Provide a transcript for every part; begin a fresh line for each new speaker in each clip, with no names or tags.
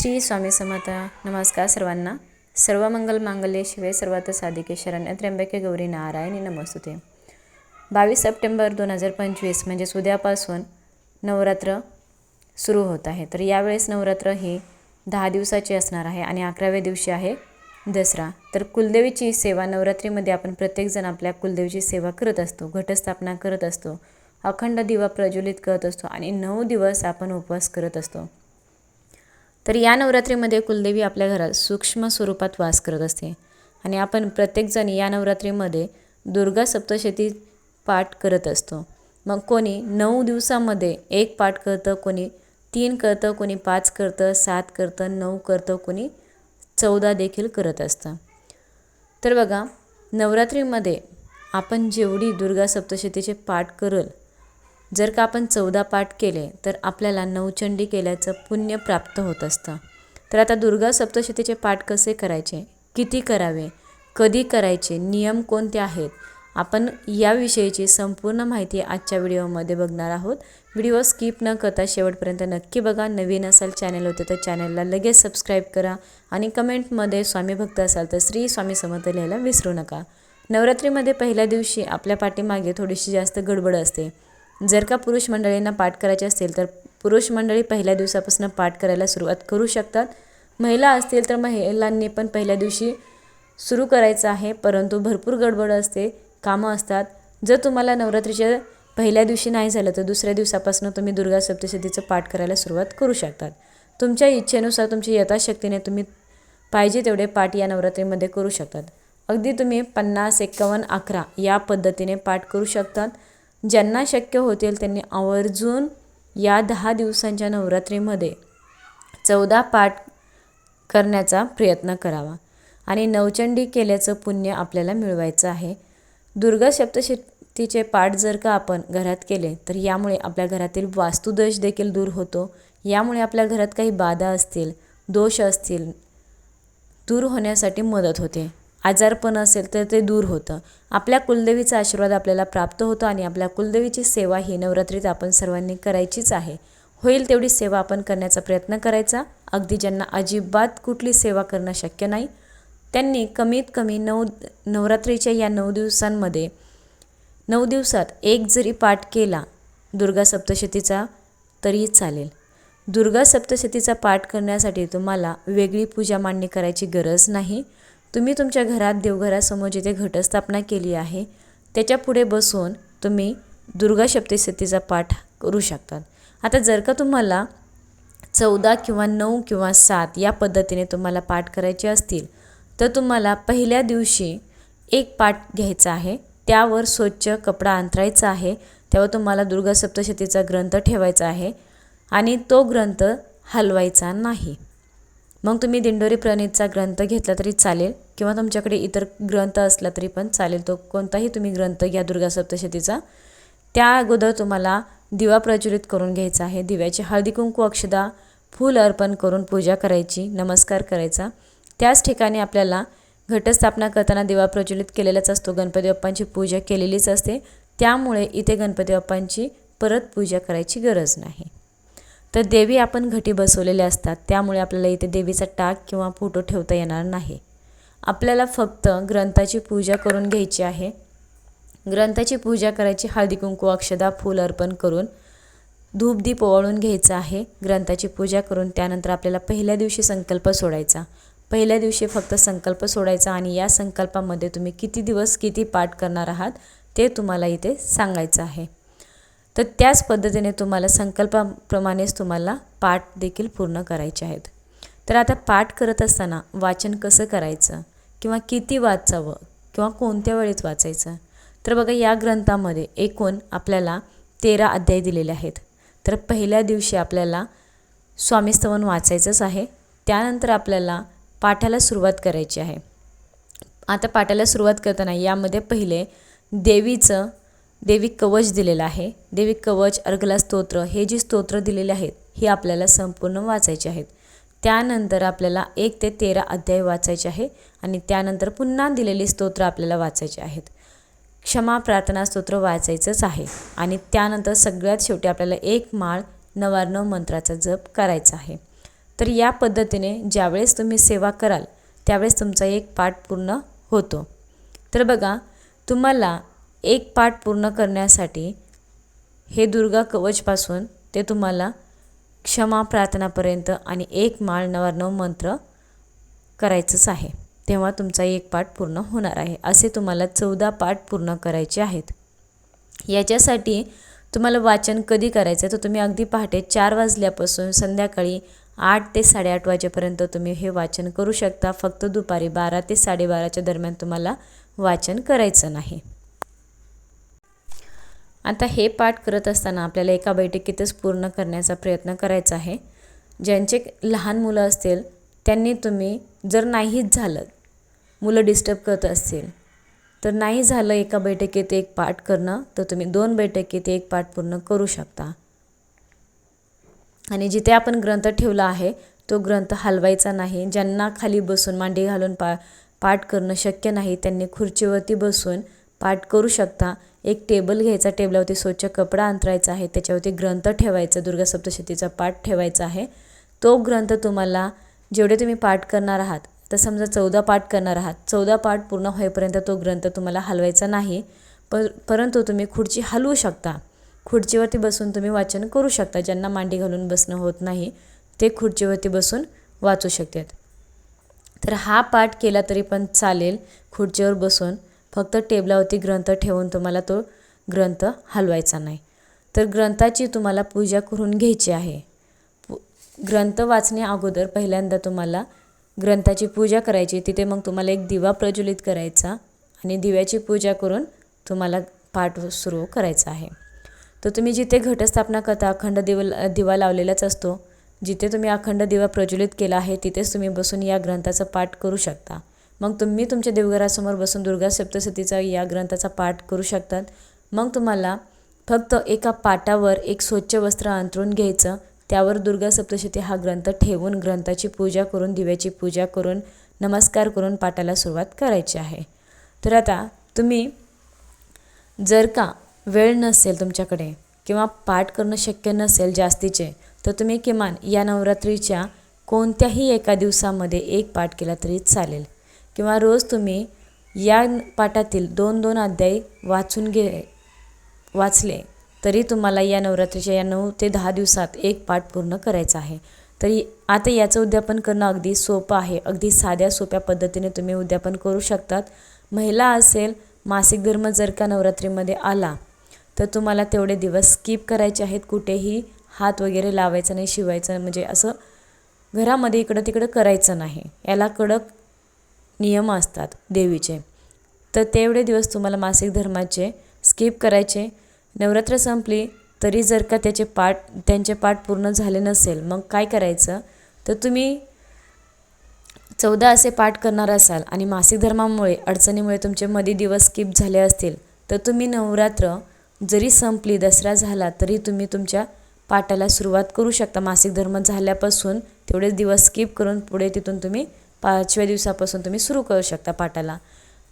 श्री स्वामी समर्थ. नमस्कार सर्वांना. सर्व मंगल मांगल्य शिवे सर्वात साधिके शरण्य त्र्यंबके गौरी नारायणी नमस्तुते. बावीस सप्टेंबर दोन हजार पंचवीस म्हणजेच उद्यापासून नवरात्र सुरू होत आहे. तर यावेळेस नवरात्र ही दहा दिवसाची असणार आहे आणि अकराव्या दिवशी आहे दसरा. तर कुलदेवीची सेवा नवरात्रीमध्ये आपण प्रत्येकजण आपल्या कुलदेवीची सेवा करत असतो घटस्थापना करत असतो अखंड दिवा प्रज्वलित करत असतो आणि नऊ दिवस आपण उपवास करत असतो. तर या नवरात्रीमध्ये कुलदेवी आपल्या घरात सूक्ष्म स्वरूपात वास करत असते. आणि आपण प्रत्येकजण या नवरात्रीमध्ये दुर्गा सप्तशती पाठ करत असतो. मग कोणी नऊ दिवसामध्ये एक पाठ करतं कोणी तीन करतं कोणी पाच करतं सात करतं नऊ करतं कोणी चौदा देखील करत असतं. तर बघा नवरात्रीमध्ये आपण जेवढी दुर्गा सप्तशतीचे पाठ करल जर का आपण चौदा पाठ केले तर आपल्याला नवचंडी केल्याचं पुण्य प्राप्त होत असतं. तर आता दुर्गा सप्तशतीचे पाठ कसे करायचे? किती करावे? कधी करायचे? नियम कोणते आहेत? आपण याविषयीची संपूर्ण माहिती आजच्या व्हिडिओमध्ये बघणार आहोत. व्हिडिओ स्किप न करता शेवटपर्यंत नक्की बघा. नवीन असाल चॅनल होते तर चॅनलला लगेच सबस्क्राईब करा आणि कमेंटमध्ये स्वामी भक्त असाल तर श्री स्वामी समर्थ लिहायला विसरू नका. नवरात्रीमध्ये पहिल्या दिवशी आपल्या पाठीमागे थोडीशी जास्त गडबड असते. जर का पुरुष मंडळींना पाठ करायचे असतील तर पुरुष मंडळी पहिल्या दिवसापासून पाठ करायला सुरुवात करू शकतात. महिला असतील तर महिलांनी पण पहिल्या दिवशी सुरू करायचं आहे परंतु भरपूर गडबड असते कामं असतात. जर तुम्हाला नवरात्रीच्या पहिल्या दिवशी नाही झालं तर दुसऱ्या दिवसापासून तुम्ही दुर्गा सप्तशतीचं पाठ करायला सुरुवात करू शकतात. तुमच्या इच्छेनुसार तुमच्या यथाशक्तीने तुम्ही पाहिजे तेवढे पाठ या नवरात्रीमध्ये करू शकतात. अगदी तुम्ही पन्नास एक्कावन्न अकरा या पद्धतीने पाठ करू शकतात. ज्यांना शक्य होतील त्यांनी आवर्जून या दहा दिवसांच्या नवरात्रीमध्ये चौदा पाठ करण्याचा प्रयत्न करावा आणि नवचंडी केल्याचं पुण्य आपल्याला मिळवायचं आहे. दुर्गा सप्तशतीचे पाठ जर का आपण घरात केले तर यामुळे आपल्या घरातील वास्तुदोष देखील दूर होतो. यामुळे आपल्या घरात काही बाधा असतील दोष असतील दूर होण्यासाठी मदत होते. आजारपण असेल तर ते दूर होतं. आपल्या कुलदेवीचा आशीर्वाद आपल्याला प्राप्त होतो आणि आपल्या कुलदेवीची सेवा ही नवरात्रीत आपण सर्वांनी करायचीच आहे. होईल तेवढी सेवा आपण करण्याचा प्रयत्न करायचा. अगदी ज्यांना अजिबात कुठली सेवा करणं शक्य नाही त्यांनी कमीत कमी नऊ नवरात्रीच्या या नऊ दिवसांमध्ये नऊ दिवसात एक जरी पाठ केला दुर्गा सप्तशतीचा तरी चालेल. दुर्गा सप्तशतीचा पाठ करण्यासाठी तुम्हाला वेगळी पूजा मांडणी करायची गरज नाही. तुम्ही तुमच्या घरात देवघरासमोर जिथे घटस्थापना केली आहे त्याच्या पुढे बसून तुम्ही दुर्गा सप्तशतीचा पाठ करू शकतात. आता जर का तुम्हाला चौदा किंवा नऊ किंवा सात या पद्धतीने तुम्हाला पाठ करायचे असतील तर तुम्हाला पहिल्या दिवशी एक पाठ घ्यायचा आहे. त्यावर स्वच्छ कपडा अंतरायचा आहे. त्यावर तुम्हाला दुर्गा सप्तशतीचा ग्रंथ ठेवायचा आहे आणि तो ग्रंथ हलवायचा नाही. मग तुम्ही दिंडोरी प्रणितचा ग्रंथ घेतला तरी चालेल किंवा तुमच्याकडे इतर ग्रंथ असला तरी पण चालेल. तो कोणताही तुम्ही ग्रंथ घ्या दुर्गा सप्तशतीचा. त्या अगोदर तुम्हाला दिवा प्रज्वलित करून घ्यायचा आहे. दिव्याची हळदी कुंकू अक्षदा फूल अर्पण करून पूजा करायची नमस्कार करायचा. त्याच ठिकाणी आपल्याला घटस्थापना करताना दिवा प्रज्वलित केलेलाच असतो. गणपती बाप्पांची पूजा केलेलीच असते. त्यामुळे इथे गणपती बाप्पांची परत पूजा करायची गरज नाही. तर देवी आपण घटी बसवलेल्या असतात. त्यामुळे आपल्याला इथे देवीचा टाक किंवा फोटो ठेवता येणार नाही. आपल्याला फक्त ग्रंथाची पूजा करून घ्यायची आहे. ग्रंथाची पूजा करायची हळदी कुंकू अक्षदा फूल अर्पण करून धूपदीप ओवाळून घ्यायचं आहे. ग्रंथाची पूजा करून त्यानंतर आपल्याला पहिल्या दिवशी संकल्प सोडायचा. पहिल्या दिवशी फक्त संकल्प सोडायचा आणि या संकल्पामध्ये तुम्ही किती दिवस किती पाठ करणार आहात ते तुम्हाला इथे सांगायचं आहे. तर त्याच पद्धतीने तुम्हाला संकल्पाप्रमाणेच तुम्हाला पाठ देखील पूर्ण करायचे आहेत. तर आता पाठ करत असताना वाचन कसं करायचं? किंवा किती वाचावं? किंवा कोणत्या वेळेत वाचायचं? तर बघा या ग्रंथामध्ये एकूण आपल्याला तेरा अध्याय दिलेले आहेत. तर पहिल्या दिवशी आपल्याला स्वामीस्तवन वाचायचंच आहे. त्यानंतर आपल्याला पाठाला सुरुवात करायची आहे. आता पाठाला सुरुवात करताना यामध्ये पहिले देवीचं देवी कवच दिलेलं आहे. देवी कवच अर्घला स्तोत्र हे जी स्तोत्र दिलेले आहेत हे आपल्याला संपूर्ण वाचायचे आहेत. त्यानंतर आपल्याला एक ते तेरा अध्याय वाचायचे आहे आणि त्यानंतर पुन्हा दिलेली स्तोत्र आपल्याला वाचायचे आहेत. क्षमा प्रार्थना स्तोत्र वाचायचंच आहे आणि त्यानंतर सगळ्यात शेवटी आपल्याला एक माळ नवार्णव मंत्राचा जप करायचा आहे. तर या पद्धतीने ज्यावेळेस तुम्ही सेवा कराल त्यावेळेस तुमचा एक पाठ पूर्ण होतो. तर बघा तुम्हाला एक पाठ पूर्ण करण्यासाठी हे दुर्गा कवचपासून ते तुम्हाला क्षमा प्रार्थनापर्यंत आणि एक माळ नवाण्णव मंत्र करायचंच आहे. तेव्हा तुमचा एक पाठ पूर्ण होणार आहे. असे तुम्हाला चौदा पाठ पूर्ण करायचे आहेत. याच्यासाठी तुम्हाला वाचन कधी करायचं आहे तर तुम्ही अगदी पहाटे चार वाजल्यापासून संध्याकाळी आठ ते साडेआठ वाजेपर्यंत तुम्ही हे वाचन करू शकता. फक्त दुपारी बारा ते साडेबाराच्या दरम्यान तुम्हाला वाचन करायचं नाही. आता हे पाठ करत असताना आपल्याला एका बैठकीतच पूर्ण करण्याचा प्रयत्न करायचा आहे. ज्यांचे लहान मुलं असतील त्यांनी तुम्ही जर नाहीच झालं मुलं डिस्टर्ब करत असतील तर नाही झालं एका बैठकीत एक पाठ करणं तर तुम्ही दोन बैठकीत एक पाठ पूर्ण करू शकता. आणि जिथे आपण ग्रंथ ठेवला आहे तो ग्रंथ हलवायचा नाही. ज्यांना खाली बसून मांडी घालून पा पाठ करणं शक्य नाही त्यांनी खुर्चीवरती बसून पाठ करू शकता. एक टेबल घ्यायचा टेबलावरती स्वच्छ कपडा अंतरायचा आहे त्याच्यावरती ग्रंथ ठेवायचा दुर्गा सप्तशतीचा पाठ ठेवायचा आहे. तो ग्रंथ तुम्हाला जेवढे तुम्ही पाठ करणार आहात तर समजा चौदा पाठ करणार आहात चौदा पाठ पूर्ण होईपर्यंत तो ग्रंथ तुम्हाला हलवायचा नाही पर परंतु तुम्ही खुर्ची हलवू शकता. खुर्चीवरती बसून तुम्ही वाचन करू शकता ज्यांना मांडी घालून बसणं होत नाही ते खुर्चीवरती बसून वाचू शकतात. तर हा पाठ केला तरी पण चालेल खुर्चीवर बसून फक्त टेबलावरती ग्रंथ ठेवून तुम्हाला तो ग्रंथ हलवायचा नाही. तर ग्रंथाची तुम्हाला पूजा करून घ्यायची आहे. पु ग्रंथ वाचण्या अगोदर पहिल्यांदा तुम्हाला ग्रंथाची पूजा करायची तिथे मग तुम्हाला एक दिवा प्रज्वलित करायचा आणि दिव्याची पूजा करून तुम्हाला पाठ सुरू करायचा आहे. तर तुम्ही जिथे घटस्थापना करता अखंड दिव दिवा लावलेलाच असतो जिथे तुम्ही अखंड दिवा प्रज्वलित केला आहे तिथेच तुम्ही बसून या ग्रंथाचा पाठ करू शकता. मग तुम्ही तुमच्या देवघरासमोर बसून दुर्गा सप्तशतीचा या ग्रंथाचा पाठ करू शकतात. मग तुम्हाला फक्त एका पाटावर एक स्वच्छ वस्त्र अंतरून घ्यायचं. त्यावर दुर्गा सप्तशती हा ग्रंथ ठेवून ग्रंथाची पूजा करून दिव्याची पूजा करून नमस्कार करून पाठाला सुरुवात करायची आहे. तर आता तुम्ही जर का वेळ नसेल तुमच्याकडे किंवा पाठ करणं शक्य नसेल जास्तीचे तर तुम्ही किमान या नवरात्रीच्या कोणत्याही एका दिवसामध्ये एक पाठ केला तरी चालेल. किंवा रोज तुम्ही या पाठातील दोन दोन अध्याय वाचून घे वाचले तरी तुम्हाला या नवरात्रीच्या या नऊ ते दहा दिवसात एक पाठ पूर्ण करायचा आहे. तरी आता याचं उद्यापन करणं अगदी सोपं आहे. अगदी साध्या सोप्या पद्धतीने तुम्ही उद्यापन करू शकतात. महिला असेल मासिक धर्म जर का नवरात्रीमध्ये आला तर तुम्हाला तेवढे दिवस स्किप करायचे आहेत. कुठेही हात वगैरे लावायचा नाही शिवायचं म्हणजे असं घरामध्ये इकडं तिकडं करायचं नाही. याला कडक नियम असतात देवीचे. तर तेवढे दिवस तुम्हाला मासिक धर्माचे स्किप करायचे. नवरात्र संपली तरी जर का त्याचे पाठ त्यांचे पाठ पूर्ण झाले नसेल मग काय करायचं? तर तुम्ही चौदा असे पाठ करणार असाल आणि मासिक धर्मामुळे अडचणीमुळे तुमचे मध्ये दिवस स्किप झाले असतील तर तुम्ही नवरात्र जरी संपली दसरा झाला तरी तुम्ही तुमच्या पाठाला सुरुवात करू शकता. मासिक धर्म झाल्यापासून तेवढेच दिवस स्किप करून पुढे तिथून तुम्ही पाचव्या दिवसापासून तुम्ही सुरू करू शकता पाठाला.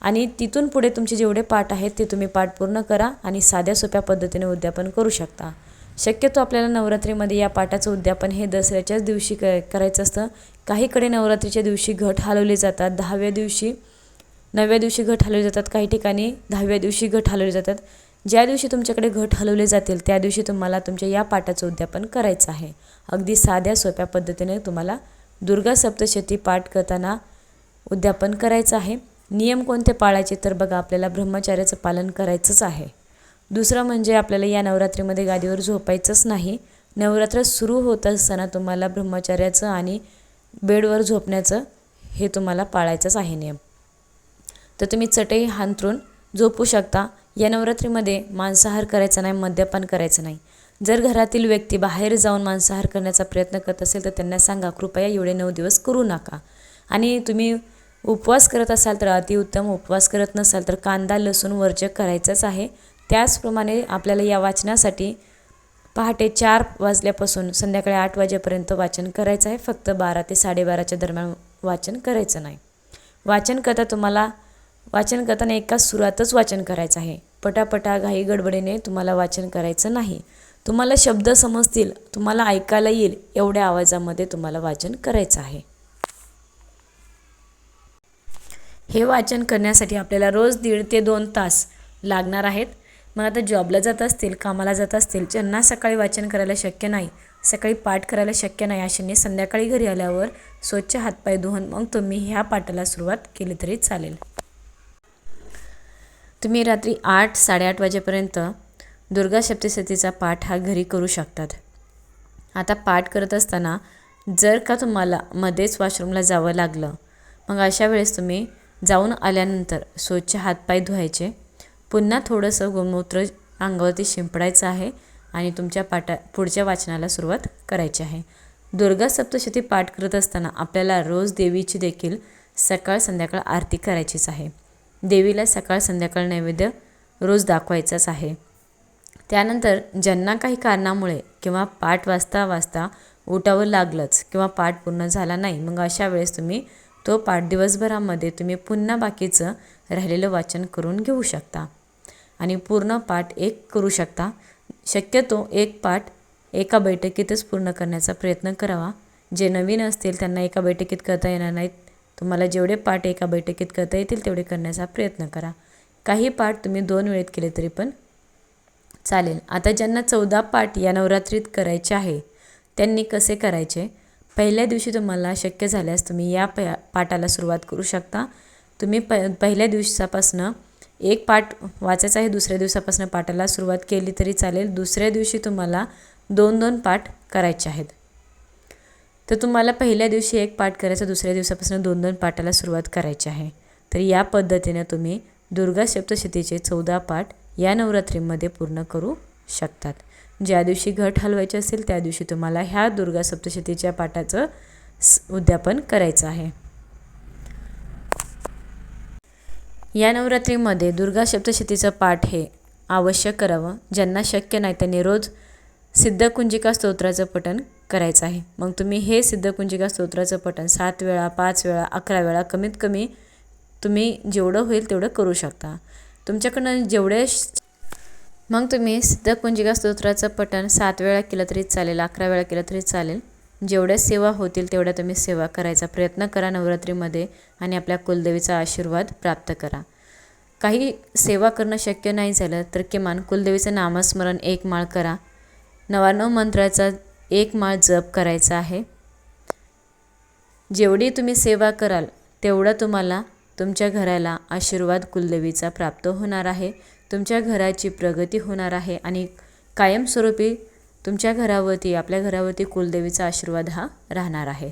आणि तिथून पुढे तुमचे जेवढे पाठ आहेत ते तुम्ही पाठ पूर्ण करा आणि साध्या सोप्या पद्धतीने उद्यापन करू शकता. शक्यतो आपल्याला नवरात्रीमध्ये या पाठाचं उद्यापन हे दसऱ्याच्याच दिवशी क करायचं असतं. काहीकडे नवरात्रीच्या दिवशी घट हलवले जातात दहाव्या दिवशी नवव्या दिवशी घट हलवले जातात काही ठिकाणी दहाव्या दिवशी घट हलवले जातात. ज्या दिवशी तुमच्याकडे घट हलवले जातील त्या दिवशी तुम्हाला तुमच्या या पाठाचं उद्यापन करायचं आहे. अगदी साध्या सोप्या पद्धतीने तुम्हाला दुर्गा सप्तशती पाठ करताना उद्यापन करायचं आहे. नियम कोणते पाळायचे तर बघा आपल्याला ब्रह्मचार्याचं पालन करायचंच आहे. दुसरं म्हणजे आपल्याला या नवरात्रीमध्ये गादीवर झोपायचंच नाही. नवरात्र सुरू होत असताना तुम्हाला ब्रह्मचार्याचं आणि बेडवर झोपण्याचं हे तुम्हाला पाळायचंच आहे नियम. तर तुम्ही चटई हांतरून झोपू शकता. या नवरात्रीमध्ये मांसाहार करायचा नाही मद्यपान करायचं नाही. जर घरातील व्यक्ती बाहेर जाऊन मांसाहार करण्याचा प्रयत्न करत असेल तर त्यांना सांगा कृपया एवढे नऊ दिवस करू नका. आणि तुम्ही उपवास करत असाल तर अतिउत्तम उपवास करत नसाल तर कांदा लसूण वर्ज करायचंच आहे. त्याचप्रमाणे आपल्याला या वाचनासाठी पहाटे चार वाजल्यापासून संध्याकाळी आठ वाजेपर्यंत वाचन करायचं आहे. फक्त बारा ते साडेबाराच्या दरम्यान वाचन करायचं नाही. वाचन करता तुम्हाला वाचन करताना एका सुरातच वाचन करायचं आहे. पटापटा घाई गडबडीने तुम्हाला वाचन करायचं नाही. तुम्हाला शब्द समजतील तुम्हाला ऐकायला येईल एवढ्या आवाजामध्ये तुम्हाला वाचन करायचं आहे. हे वाचन करण्यासाठी आपल्याला रोज दीड ते दोन तास लागणार आहेत. मग आता जॉबला जात असतील कामाला जात असतील ज्यांना सकाळी वाचन करायला शक्य नाही सकाळी पाठ करायला शक्य नाही अशांनी संध्याकाळी घरी आल्यावर स्वच्छ हातपाय धुवून मग तुम्ही ह्या पाठाला सुरुवात केली तरी चालेल. तुम्ही रात्री आठ साडेआठ वाजेपर्यंत दुर्गा सप्तशतीचा पाठ हा घरी करू शकतात. आता पाठ करत असताना जर का तुम्हाला मध्येच वॉशरूमला जावं लागलं मग अशा वेळेस तुम्ही जाऊन आल्यानंतर स्वच्छ हातपाय धुवायचे. पुन्हा थोडंसं गोमूत्र अंगावरती शिंपडायचं आहे आणि तुमच्या पाठा पुढच्या वाचनाला सुरुवात करायची आहे. दुर्गा सप्तशती पाठ करत असताना आपल्याला रोज देवीची देखील सकाळ संध्याकाळ आरती करायचीच आहे. देवीला सकाळ संध्याकाळ नैवेद्य रोज दाखवायचाच आहे. त्यानंतर ज्यांना काही कारणामुळे किंवा पाठ वाचता वाचता उठावं लागलंच किंवा पाठ पूर्ण झाला नाही मग अशा वेळेस तुम्ही तो पाठ दिवसभरामध्ये तुम्ही पुन्हा बाकीचं राहिलेलं वाचन करून घेऊ शकता. आणि पूर्ण पाठ एक करू शकता. शक्यतो एक पाठ एका बैठकीतच पूर्ण करण्याचा प्रयत्न करावा. जे नवीन असतील त्यांना एका बैठकीत करता येणार नाहीत. तुम्हाला जेवढे पाठ एका बैठकीत करता येतील तेवढे करण्याचा प्रयत्न करा. काही पाठ तुम्ही दोन वेळेत केले तरी पण चालेल. आता ज्यांना चौदा पाठ या नवरात्रीत करायचे आहे त्यांनी कसे करायचे? पहिल्या दिवशी तुम्हाला शक्य झाल्यास तुम्ही या प पाठाला सुरुवात करू शकता. तुम्ही प पहिल्या दिवसापासनं एक पाठ वाचायचा आहे दुसऱ्या दिवसापासून पाठाला सुरुवात केली तरी चालेल. दुसऱ्या दिवशी तुम्हाला दोन दोन पाठ करायचे आहेत. तर तुम्हाला पहिल्या दिवशी एक पाठ करायचा दुसऱ्या दिवसापासून दोन दोन पाठाला सुरुवात करायची आहे. तर या पद्धतीने तुम्ही दुर्गा सप्तशतीचे चौदा पाठ या नवरात्रीमध्ये पूर्ण करू शकतात. ज्या दिवशी घट हलवायचे असेल त्या दिवशी तुम्हाला ह्या दुर्गा सप्तशतीच्या पाठाचं उद्यापन करायचं आहे. या नवरात्रीमध्ये दुर्गा सप्तशतीचं पाठ हे आवश्यक करावं. ज्यांना शक्य नाही त्यांनी रोज सिद्धकुंजिका स्तोत्राचं पठण करायचं आहे. मग तुम्ही हे सिद्धकुंजिका स्तोत्राचं पठण सात वेळा पाच वेळा अकरा वेळा कमीत कमी तुम्ही जेवढं होईल तेवढं करू शकता. तुमच्याकडनं जेवढे मग तुम्ही सिद्धकुंजिका स्तोत्राचं पठण सात वेळा केलं तरी चालेल अकरा वेळा केलं तरी चालेल. जेवढ्या सेवा होतील तेवढ्या तुम्ही सेवा करायचा प्रयत्न करा नवरात्रीमध्ये आणि आपल्या कुलदेवीचा आशीर्वाद प्राप्त करा. काही सेवा करणं शक्य नाही झालं तर किमान कुलदेवीचं नामस्मरण एक माळ करा. नवानव मंत्राचा एक माळ जप करायचा आहे. जेवढी तुम्ही सेवा कराल तेवढं तुम्हाला तुमच्या घराला आशीर्वाद कुलदेवीचा प्राप्त होणार आहे. तुमच्या घराची प्रगती होणार आहे आणि कायमस्वरूपी तुमच्या घरावरती आपल्या घरावरती कुलदेवीचा आशीर्वाद हा राहणार आहे.